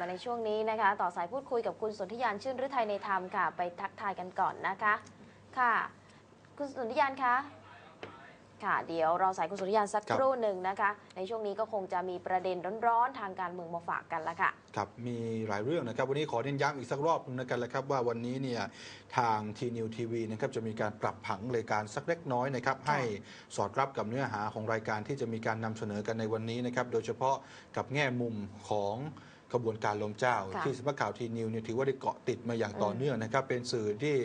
มาในช่วงนี้นะคะ ต่อสายพูดคุยกับคุณสนธิยานชื่นฤทัยในธรรมค่ะ ไปทักทายกันก่อนนะคะ ค่ะ คุณสนธิยานคะค่ะเดี๋ยวรอสายคุณสนธิยานสักครัคบรู่หนึ่งนะคะ ในช่วงนี้ก็คงจะมีประเด็นร้อนๆทางการเมืองมาฝากกันละค่ะครับมีหลายเรื่องนะครับ วันนี้ขอเน้นย้ำอีกสักรอบหนึงนะกันแล้วครับ ว่าวันนี้เนี่ยทางทีนิวทีวีนะครับจะมีการปรับผังรายการสักเล็กน้อยนะครับให้สอดรับกับเนื้อหาของรายการที่จะมีการนำเสนอกันในวันนี้นะครับโดยเฉพาะกับแง่มุมของ กระบวนการลมเจ้า ค่ะ ที่สำนักข่าวทีนิวเนี่ยถือว่าได้เกาะติดมาอย่างต่ออมเนื่องนะครับ เป็นสื่อที่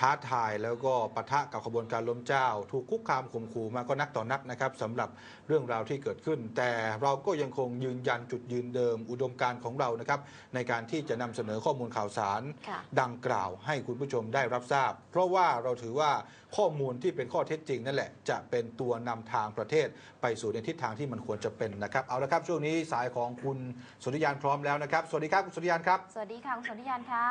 ท้าทายแล้วก็ปะทะกับขบวนการล้มเจ้า ถูกคุกคามข่มขู่มาก็นักต่อนักนะครับสำหรับเรื่องราวที่เกิดขึ้น แต่เราก็ยังคงยืนยันจุดยืนเดิม อุดมการณ์ของเรานะครับในการที่จะนำเสนอข้อมูลข่าวสารค่ะดังกล่าวให้คุณผู้ชมได้รับทราบ เพราะว่าเราถือว่าข้อมูลที่เป็นข้อเท็จจริงนั่นแหละ จะเป็นตัวนำทางประเทศ ไปสู่ในทิศทางที่มันควรจะเป็นนะครับเอาละครับช่วงนี้สายของคุณสุริยานพร้อมแล้วนะครับ สวัสดีครับคุณสุริยานครับสวัสดีค่ะคุณสนธิยานคะ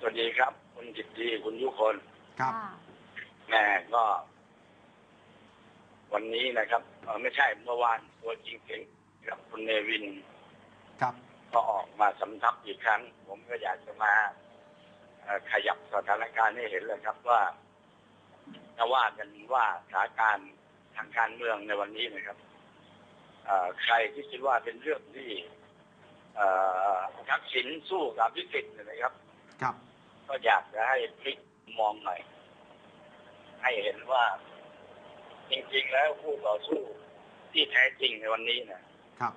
สวัสดีครับ คุณจิตดีคุณยุคนค่ะแม่ก็ วันนี้นะครับเอ่อไม่ใช่เมื่อวานตัวจริงเสียงกับคุณเนวิน ครับ ก็ออกมาสำทับอีกครั้ง ผมก็อยากจะมาเอ่อขยับสถานการณ์ให้เห็นเลยครับว่าถ้าว่ากันว่าสถานการณ์ทางการเมืองในวันนี้นะครับเอ่อใครที่คิดว่าเป็นเรื่องที่เอ่อทักษิณสู้กับพิสิทธิ์เนยนะครับ ครับ ก็อยากจะให้พลิกมองหน่อย ให้เห็นว่า จริงๆ แล้วผู้ต่อสู้ที่แท้จริงในวันนี้นะครับ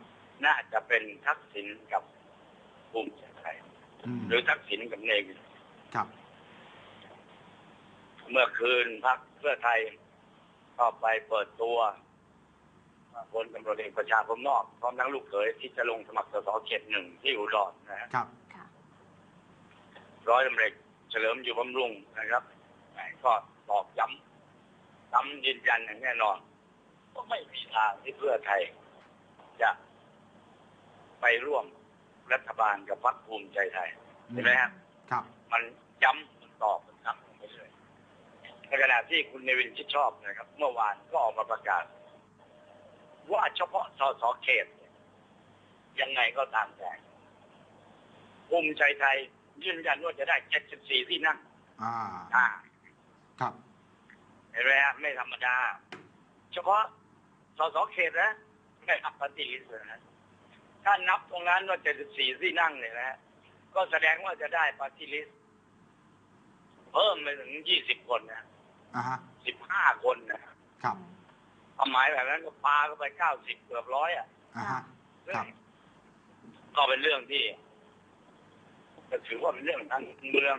น่าจะเป็นทักษิณกับภูมิใจไทยอืมหรือทักษิณกับเนวินครับ เมื่อคืนพักเพื่อไทยก็ไปเปิดตัวพลตำรวจเอกประชาพรหมนอกพร้อมทั้งลูกเขยที่จะลงสมัครสสเขตหนึ่งที่อุดรนะฮะครับค่ะ ร้อยตำรวจเอกเฉลิมอยู่บำรุงนะครับก็ตอกย้ำย้ำยืนยันอย่างแน่นอนว่าไม่มีทางที่เพื่อไทย จะไปร่วมรัฐบาลกับพรรคภูมิใจไทยเห็นไหมฮะครับ มันย้ำมันตอบมันซ้ำลงไปเลยในขณะที่คุณเนวินชิดชอบนะครับ เมื่อวานก็ออกมาประกาศ ว่าเฉพาะสสเขตเนี่ยยังไงก็ตามแต่ภูมิใจไทย ยืนยันว่าจะได้ 74 ที่นั่งอ่าอ่าครับเห็นไหมฮะไม่ธรรมดา เฉพาะสสเขตนะไม่นับปฏิริษีนะถ้านับตรงนั้นว่า 74 ที่นั่งเนี่ยนะฮะก็แสดงว่าจะได้ปฏิริษีเพิ่มไปถึง 20 คนนะอ่าฮะ15 คนนะครับความหมายแบบนั้นก็ปาเข้าไป 90 เกือบร้อยอะอ่าฮะซึ่งครับก็เป็นเรื่องที่ ก็ถือว่าเป็นเรื่องทางเมือง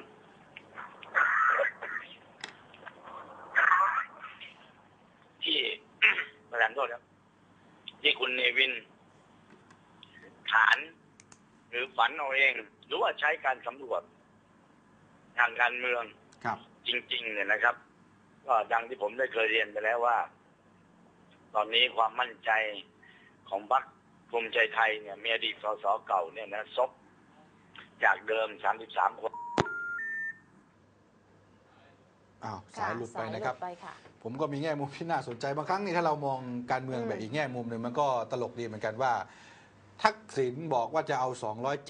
ที่ประธานโทษครับ ที่คุณเนวิน ฐาน หรือฝันเอาเอง หรือว่าใช้การสำรวจ ทางการเมืองครับ จริง ๆ เนี่ยนะครับ ก็ดังที่ผมได้เคยเรียนไปแล้วว่า ตอนนี้ความมั่นใจของพรรคภูมิใจไทยเนี่ยมีอดีตสสเก่าเนี่ยนะซบ จากเดิม 33 คน อ้าวค่ะสายหลุดไปนะครับ สายหลุดไปค่ะ ผมก็มีแง่มุมที่น่าสนใจบางครั้งนี่ถ้าเรามองการเมืองอืม แบบอีกแง่มุมหนึ่งมันก็ตลกดีเหมือนกันว่า ทักษิณบอกว่าจะเอา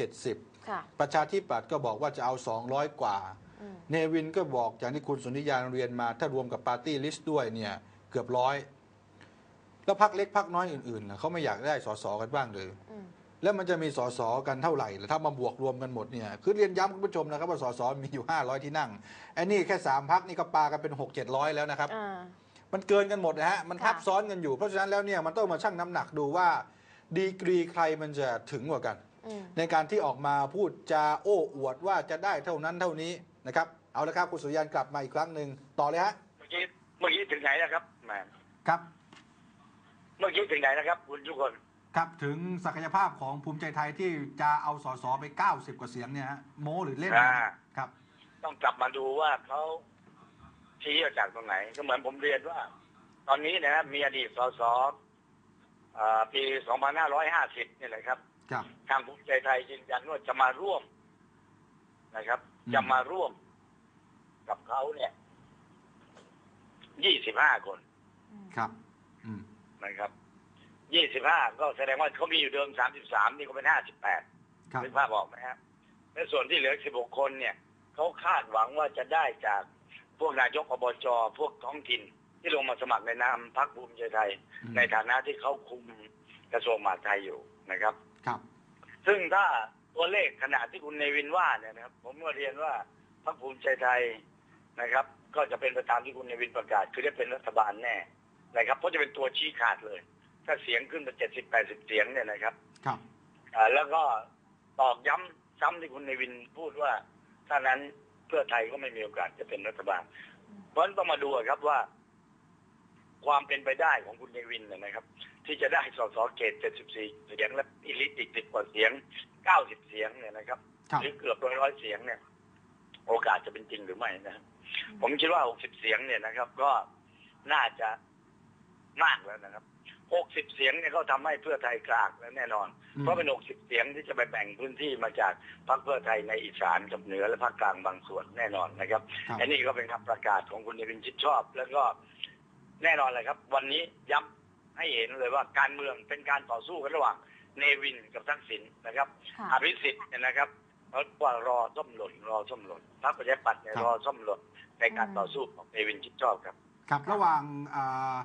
270 ค่ะประชาธิปัตย์ก็บอกว่าจะเอา 200 กว่า อืมเนวินก็บอกอย่างที่คุณสุนิยานเรียนมา ถ้ารวมกับปาร์ตี้ลิสต์ด้วยเนี่ย เกือบร้อย แล้วพักเล็กพักน้อยอื่นๆน่ะเขาไม่อยากได้สสกันบ้างเลย อืม แล้วมันจะมีสสกันเท่าไหร่ล่ะถ้ามาบวกรวมกันหมดเนี่ยคือเรียนย้ำคุณผู้ชมนะครับว่าสสมีอยู่ 500 ที่นั่งไอ้นี่แค่ 3พักนี่ก็ปากันเป็น 6 700 แล้วนะครับอ่ามันเกินกันหมดนะฮะมันค่ะทับซ้อนกันอยู่เพราะฉะนั้นแล้วเนี่ยมันต้องมาชั่งน้ำหนักดูว่า ดีกรีใครมันจะถึงกว่ากันอืมในการที่ออกมาพูดจาโอ้อวดว่าจะได้เท่านั้นเท่านี้นะครับเอาละครับคุณสุริยันกลับมาอีกครั้งหนึ่งต่อเลยฮะเมื่อกี้เมื่อกี้ถึงไหนนะครับแหมครับ เมื่อกี้ถึงไหนนะครับ คุณทุกคน ครับถึงศักยภาพของภูมิใจไทยที่จะเอาสสไป 90 กว่าเสียงเนี่ยฮะโมหรือเล่นอ่า ครับ ต้องกลับมาดูว่าเขาชี้มาจากตรงไหน ก็เหมือนผมเรียนว่า ตอนนี้นะ มีอดีตสสอ่าปี 2550เนี่ยนะครับ ครับ ทางภูมิใจไทยยืนยันว่าจะมาร่วมนะครับ อืม จะมาร่วมกับเขาเนี่ยยี่สิบห้าคนครับ อืมนะครับ ยี่สิบห้าก็แสดงว่าเขามีอยู่เดิมสามสิบสามนี่ก็เป็นห้าสิบแปดครับนึกภาพออกไหมครับในส่วนที่เหลือสิบหกคนเนี่ยเขาคาดหวังว่าจะได้จากพวกนายกอบจพวกท้องถิ่นที่ลงมาสมัครในนามพรรคภูมิใจไทยอืมในฐานะที่เขาคุมกระทรวงมหาดไทยอยู่นะครับ ครับ ซึ่งถ้าตัวเลขขนาดที่คุณเนวินว่าเนี่ยนะครับ ผมก็เรียนว่าพรรคภูมิใจไทยนะครับ ก็จะเป็นไปตามที่คุณเนวินประกาศ คือได้เป็นรัฐบาลแน่นะครับเพราะจะเป็นตัวชี้ขาดเลย ถ้าเสียงขึ้นไปเจ็ดสิบแปดสิบเสียงเนี่ยนะครับ ครับอ่าแล้วก็ตอกย้ำซ้ำที่คุณเนวินพูดว่าถ้านั้นเพื่อไทยก็ไม่มีโอกาสจะเป็นรัฐบาล เพราะฉะนั้นต้องมาดูอะครับว่า ความเป็นไปได้ของคุณเนวินเนยนะครับ ที่จะได้สสเขต74เสียงและอิลิตอีก10กว่าเสียง90เสียงเนี่ยนะครับครับหรือเกือบร้อยร้อยเสียงเนี่ย โอกาสจะเป็นจริงหรือไม่นะครับผมคิดว่า60เสียงเนี่ยนะครับ ก็น่าจะมากแล้วนะครับ 60 เสียงเนี่ยก็ทำให้เพื่อไทยกลากแล้วแน่นอนอืมเพราะเป็น 60 เสียงที่จะไปแบ่งพื้นที่มาจากพรรคเพื่อไทยในอีสานกับเหนือและภาคกลางบางส่วนแน่นอนนะครับครับอันนี้ก็เป็นคำประกาศของคุณเนวินชิดชอบ แล้วก็แน่นอนเลยครับ วันนี้ย้ำให้เห็นเลยว่าการเมืองเป็นการต่อสู้กันระหว่างเนวินกับทักษิณนะครับค่ะอภิสิทธิ์เนี่ยนะครับเพราะว่ารอส้มหล่นรอส้มหล่นพรรคประชาธิปัตย์เนี่ยครับรอส้มหล่นในการอืมต่อสู้ของเนวินชิดชอบครับ ครับระหว่างอ่า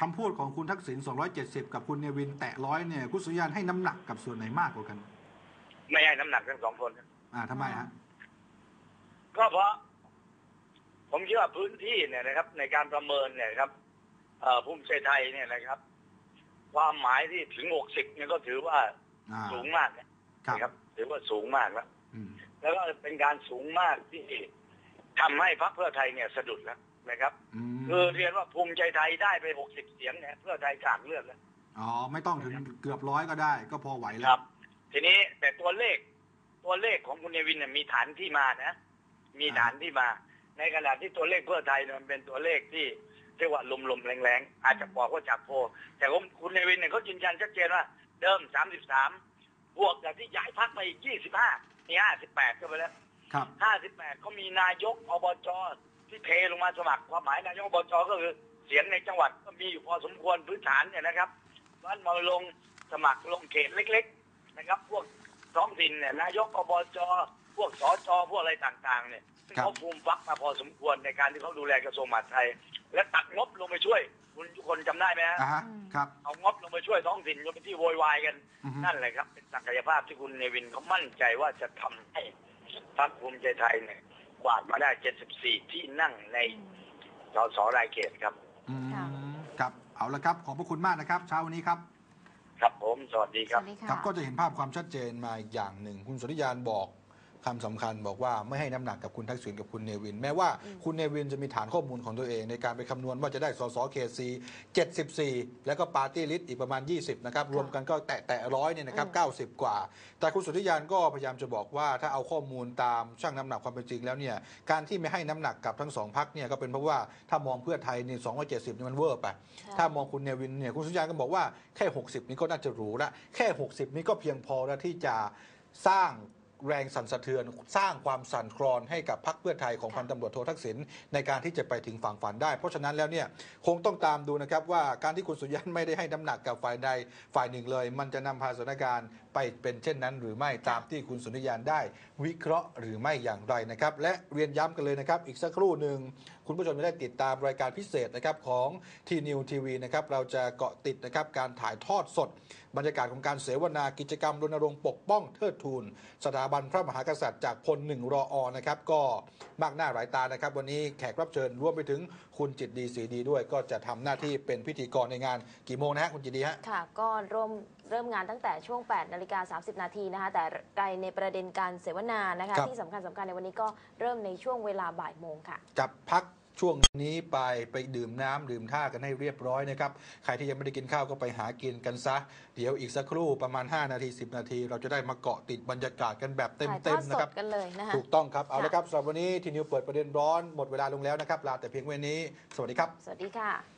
คำพูดของคุณทักษิณ270 กับคุณเนวินแตะร้อยเนี่ยคุณสุริยันให้น้ำหนักกับส่วนไหนมากกว่ากัน ไม่ให้น้ำหนักทั้งสองคนอ่าทำไมฮะก็เพราะ ผมคิดว่าพื้นที่เนี่ยนะครับ ในการประเมินเนี่ยครับเอ่อภูมิใจไทยเนี่ยนะครับ ความหมายที่ถึง 60เนี่ยก็ถือว่าอ่า สูงมากนะครับ ถือว่าสูงมากแล้ว อืมแล้วก็เป็นการสูงมากที่ทำให้พรรคเพื่อไทยเนี่ยสะดุดแล้ว นะครับอืมคือเรียนว่าภูมิใจไทยได้ไปหกสิบเสียงเนี่ยเพื่อไทยขาดเลือดแล้วอ๋อไม่ต้องถึงเกือบร้อยก็ได้ ก็พอไหวแล้ควรับทีนี้แต่ตัวเลขตัวเลขของคุณเนวินเนี่ยมีฐานที่มานะ มีฐานที่มา ในขณะที่ตัวเลขเพื่อไทยเนี่ยมันเป็นตัวเลขที่เรียกว่าลมๆแรงๆอาจจะบอกว่าจากโพลแต่ผมคุณเนวินเนี่ยเขายืนยันชัดเจนว่า เดิมสามสิบสามบวกกับที่ย้ายพักไปอีกยี่สิบห้านี่ห้าสิบแปดก็ไปแล้วครับห้าสิบแปดก็มีนายกอบจ ที่เทลงมาสมัครความหมายนายกอบจก็คือเสียงในจังหวัดก็มีอยู่พอสมควรพื้นฐานเนี่ยนะครับร้านมาลงสมัครลงเขตเล็ก ๆ นะครับ พวกท้องถิ่นเนี่ยนายกอบจพวกสจพวกอะไรต่างๆ เนี่ยซึ่งครับเขาภูมิฟักมาพอสมควรในการที่เขาดูแลกระทรวงมหาดไทย และตัดงบลงไปช่วย คุณทุกคนจำได้ไหมฮะอ่าฮะครับเอางบลงไปช่วยท้องถิ่นจนเป็นที่โวยวายกันอือฮึนั่นแหละครับ เป็นศักยภาพที่คุณเนวินเขามั่นใจว่าจะทำให้พรรคภูมิใจไทยเนี่ยก วาดมาได้ 74 ที่นั่งในสสรายเขตครับ อืมค่ะ ครับ เอาละครับ ขอบพระคุณมากนะครับ เช้าวันนี้ครับ ครับผม สวัสดีสครับ วัสดีค่ะ ครับก็จะเห็นภาพความชัดเจนมาอีกอย่างหนึ่ง คุณสุริยานบอก คำสำคัญบอกว่าไม่ให้น้ำหนักกับคุณทักษิณกับคุณเนวิน แม้ว่าอืมคุณเนวินจะมีฐานข้อมูลของตัวเองในการไปคำนวณว่าจะได้สสเขตซี74 แล้วก็ปาร์ตี้ลิสต์อีกประมาณ 20 นะครับ รวมกันก็แตะแตะร้อยเนี่ยนะครับ 90 กว่า แต่คุณสุริยานก็พยายามจะบอกว่าถ้าเอาข้อมูลตามช่างน้ำหนักความเป็นจริงแล้วเนี่ยการที่ไม่ให้น้ำหนักกับทั้งสองพักเนี่ยก็เป็นเพราะว่าถ้ามองเพื่อไทยเนี่ย270นี่มันเวอร์ไปถ้ามองคุณเนวินเนี่ยคุณสุริยานก็บอกว่าแค่ 60 นี้ก็น่าจะหรูละแค่ 60 นี้ก็เพียงพอแล้วที่จะสร้าง แรงสั่นสะเทือนสร้างความสั่นคลอนให้กับพรรคเพื่อไทยของพันตำรวจโททักษิณในการที่จะไปถึงฝั่งฝันได้ เพราะฉะนั้นแล้วเนี่ยคงต้องตามดูนะครับว่าการที่คุณสุริยันไม่ได้ให้น้ำหนักกับฝ่ายใดฝ่ายหนึ่งเลย มันจะนำพาสถานการณ์ไปเป็นเช่นนั้น หรือไม่ตามที่คุณสุริยันได้ วิเคราะห์หรือไม่อย่างไรนะครับและเรียนย้ำกันเลยนะครับอีกสักครู่หนึ่ง คุณผู้ชมจะได้ติดตามรายการพิเศษนะครับของทีนิวทีวีนะครับเราจะเกาะติดนะครับการถ่ายทอดสด บรรยากาศของการเสวนากิจกรรมรณรงค์ปกป้องเทิดทูน สถาบันพระมหากษัตริย์จากพลหนึ่งรออนะครับก็มากหน้าหลายตานะครับ วันนี้แขกรับเชิญรวมไปถึงคุณจิตดีสีดีด้วย ก็จะทำหน้าที่เป็นพิธีกรในงานกี่โมงนะฮะคุณจิตดีฮะค่ะก็ร่วม เริ่มงานตั้งแต่ช่วง 8 นาฬิกา 30 นาทีนะคะแต่รายในประเด็นการเสวนานะคะครับที่สำคัญสำคัญในวันนี้ก็เริ่มในช่วงเวลาบ่ายโมงค่ะกับพักช่วงนี้ไปไปดื่มน้ำดื่มท่ากันให้เรียบร้อยนะครับ ใครที่ยังไม่ได้กินข้าวก็ไปหากินกันซะ เดี๋ยวอีกสักครู่ประมาณ 5 นาที 10 นาที เราจะได้มาเกาะติดบรรยากาศกันแบบเถ่ายทต็อมดๆสนะคดรับกันเลยนะคะถูกต้องครับ เอาค่ะละครับสำหรับวันนี้ทีนิวเปิดประเด็นร้อนหมดเวลาลงแล้วนะครับลาแต่เพียงเวันนี้ สวัสดีครับ สวัสดีค่ะ